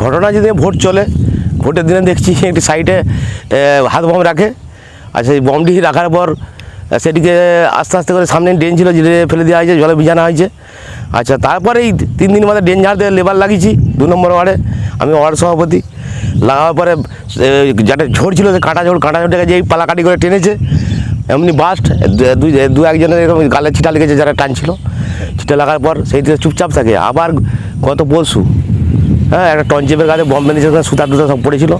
ঘটনা যদি ভোট চলে, ভোটের দিনে দেখছি একটি সাইডে হাত বম রাখে। আর সেই বমটি রাখার পর সেটিকে আস্তে আস্তে করে সামনে ড্রেন ছিল জেলে ফেলে দেওয়া হয়েছে, জলে ভিজানো হয়েছে। আচ্ছা তারপরে এই তিন দিন মাথায় ড্রেন ঝাড়তে লেবার লাগিয়েছি, দু নম্বর ওয়ার্ডে। আমি ওয়ার্ড সভাপতি। লাগাবার পরে যেটা ঝোড় ছিল, সে কাঁটা ঝোড়, কাঁটা ঝোড়টাকে যেই পালাকাটি করে টেনেছে, এমনি বাস্ট দুই দু একজনের এরকম গালে ছিটা লেগেছে, যারা টানছিল। ছিটা লাগার পর, সেই থেকে চুপচাপ থাকে। আবার গত পরশু হ্যাঁ একটা টনচেপের কাছে বম বেঁধেছে ওখানে সুতা টুতা সব পড়েছিল।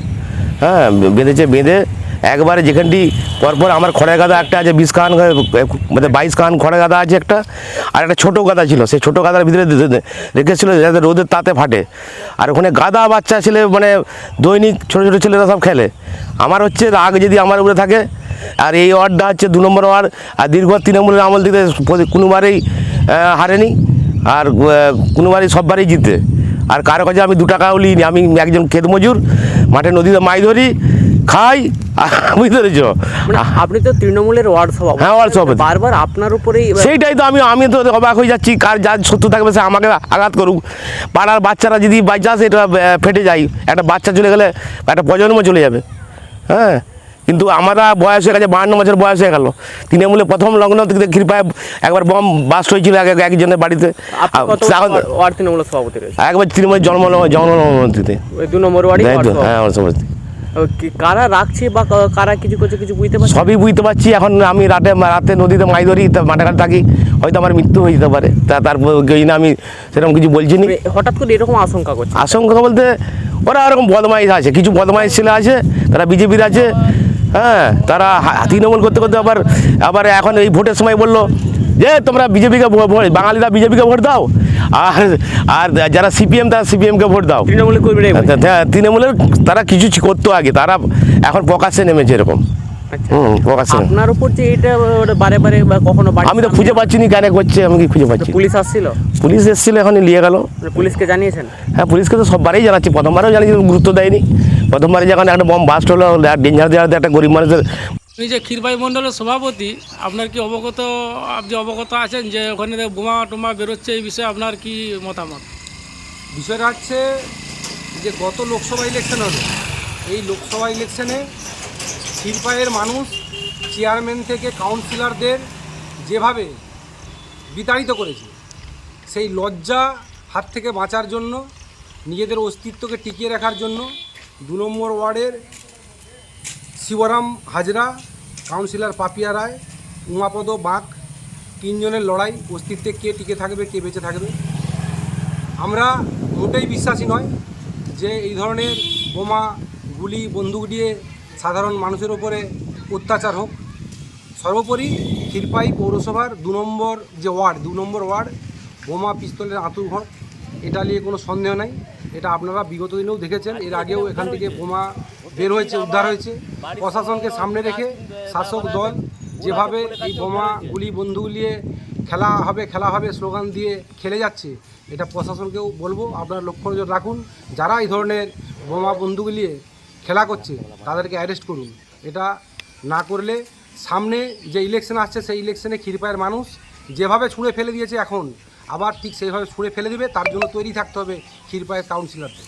হ্যাঁ বেঁধেছে, বেঁধে একবারে যেখানটি পরপর আমার খড়ের গাদা একটা আছে, বিশ কান মানে বাইশ কান খড়ের গাদা আছে একটা, আর একটা ছোটো গাদা ছিল। সেই ছোটো গাদার ভিতরে রেখেছিল যাতে রোদের তাতে ফাটে। আর ওখানে গাদা বাচ্চা ছেলে মানে দৈনিক ছোটো ছোটো ছেলেরা সব খেলে। আমার হচ্ছে রাগ যদি আমার উপরে থাকে, আর এই ওয়ার্ডটা হচ্ছে দু নম্বর ওয়ার্ড, আর দীর্ঘ তৃণমূলের আমল প্রতি- কোনোবারেই হারেনি, আর কোনোবারই সববারই জিতে আর কারও কাছে আমি দু টাকাও নিইনি আমি একজন ক্ষেত মজুর মাঠে নদীতে মাছ ধরি খাই বুঝতে পেরেছ মানে আপনি তো তৃণমূলের ওয়ার্ড সভাপতি হ্যাঁ, ওয়ার্ড সভাপতি। বারবার আপনার উপরেই সেইটাই তো আমি আমি তো অবাক হয়ে যাচ্ছি কার যার শত্রু থাকবে সে আমাকে আঘাত করুক। পাড়ার বাচ্চারা যদি বাই চান্স এটা ফেটে যায়। একটা বাচ্চা চলে গেলে একটা প্রজন্ম চলে যাবে। হ্যাঁ? কিন্তু আমরা বয়স হয়ে গেছে বাহান্ন বছর বয়স হয়ে গেল। তৃণমূলে প্রথম লগ্ন থেকে কৃপায় একবার বম বাস্ট হয়েছিল এক এক- একজনের বাড়িতে। তৃণমূলের সভাপতি একবার তৃণমূলের জন্ম জন্মদিতে ওই দু নম্বর হ্যাঁ কারা রাখছে বা কারা কিছু করছে কিছু বুঝতে পারছেন? সবই বুঝতে পারছি এখন আমি রাতে রাতে নদীতে মাছ ধরি তা মাঠে ঘাটে থাকি হয়তো আমার মৃত্যু হয়ে যেতে পারে। তা তারপর ওই আমি সেরকম কিছু বলছি নি। মানে হঠাৎ করে এরকম আশঙ্কা করছে? আশঙ্কা বলতে ওরা ওরকম বদমাইশ আছে কিছু বদমাইশ ছেলে আছে তারা বিজেপির আছে হ্যাঁ তারা তৃণমূল করতে করতে আবার আবার এখন এই ভোটের সময় বলল যে তোমরা বিজেপিকে বাঙালিরা বিজেপিকে ভোট দাও আর আর যারা সিপিএম তারা সিপিএমকে ভোট দাও। তৃণমূলের তৃণমূলের তারা কিছু করতো আগে তারা এখন প্রকাশ্যে নেমেছে এরকম। আচ্ছা। আপনার উপর যে এটা বারে বারে বা কখনো আমি তো খুঁজে পাচ্ছি নি কেন করছে আমি কি খুঁজে পাচ্ছি। পুলিশ আসছিল? পুলিশ এসেছিল এখন নিয়ে গেল। মানে পুলিশকে জানিয়েছেন? হ্যাঁ পুলিশকে তো সববারই জানাচ্ছি প্রথমবারও জানিয়েছি গুরুত্ব দেয়নি। প্রথমবারে যখন একটা বম বাস্ট হলো ডেঞ্জার দেওয়াতে একটা গরিব মানুষের আপনি যে ক্ষীরবাই মণ্ডলের সভাপতি আপনার কি অবগত আপনি অবগত আছেন যে ওখানে বোমা টোমা বেরোচ্ছে এই বিষয়ে আপনার কি মতামত? বিষয়টা হচ্ছে যে গত লোকসভা ইলেকশন হলো। এই লোকসভা ইলেকশনে ক্ষীরপায়ের মানুষ চেয়ারম্যান থেকে কাউন্সিলরদের যেভাবে বিতাড়িত করেছে, সেই লজ্জা হাত থেকে বাঁচার জন্য, নিজেদের অস্তিত্বকে টিকিয়ে রাখার জন্য দু নম্বর ওয়ার্ডের শিবরাম হাজরা কাউন্সিলর পাপিয়া রায়, উমাপদ বাঁক তিনজনের লড়াই, অস্তিত্বে কে টিকে থাকবে, কে বেঁচে থাকবে। আমরা মোটেই বিশ্বাসী নয় যে এই ধরনের বোমা, গুলি, বন্দুক দিয়ে সাধারণ মানুষের ওপরে অত্যাচার হোক। সর্বোপরি ক্ষীরপাই পৌরসভার দু নম্বর যে ওয়ার্ড, দু নম্বর ওয়ার্ড, বোমা পিস্তলের আঁতুর ঘর, এটা নিয়ে কোনো সন্দেহ নাই। এটা আপনারা বিগত দিনেও দেখেছেন। এর আগেও এখান থেকে বোমা বের হয়েছে, উদ্ধার হয়েছে। প্রশাসনকে সামনে রেখে শাসক দল যেভাবে এই বোমা গুলি বন্দুক নিয়ে খেলা হবে খেলা হবে স্লোগান দিয়ে খেলে যাচ্ছে, এটা প্রশাসনকেও বলব। আপনারা লক্ষ্য নজর রাখুন, যারা এই ধরনের বোমা নিয়ে খেলা করছে, তাদেরকে অ্যারেস্ট করুন। এটা না করলে সামনে যে ইলেকশন আসছে, সেই ইলেকশনে ক্ষীরপায়ের মানুষ যেভাবে ছুঁড়ে ফেলে দিয়েছে এখন, আবার ঠিক সেইভাবে ছুঁড়ে ফেলে দিবে, তার জন্য তৈরি থাকতে হবে ক্ষীরপায়ের কাউন্সিলরদের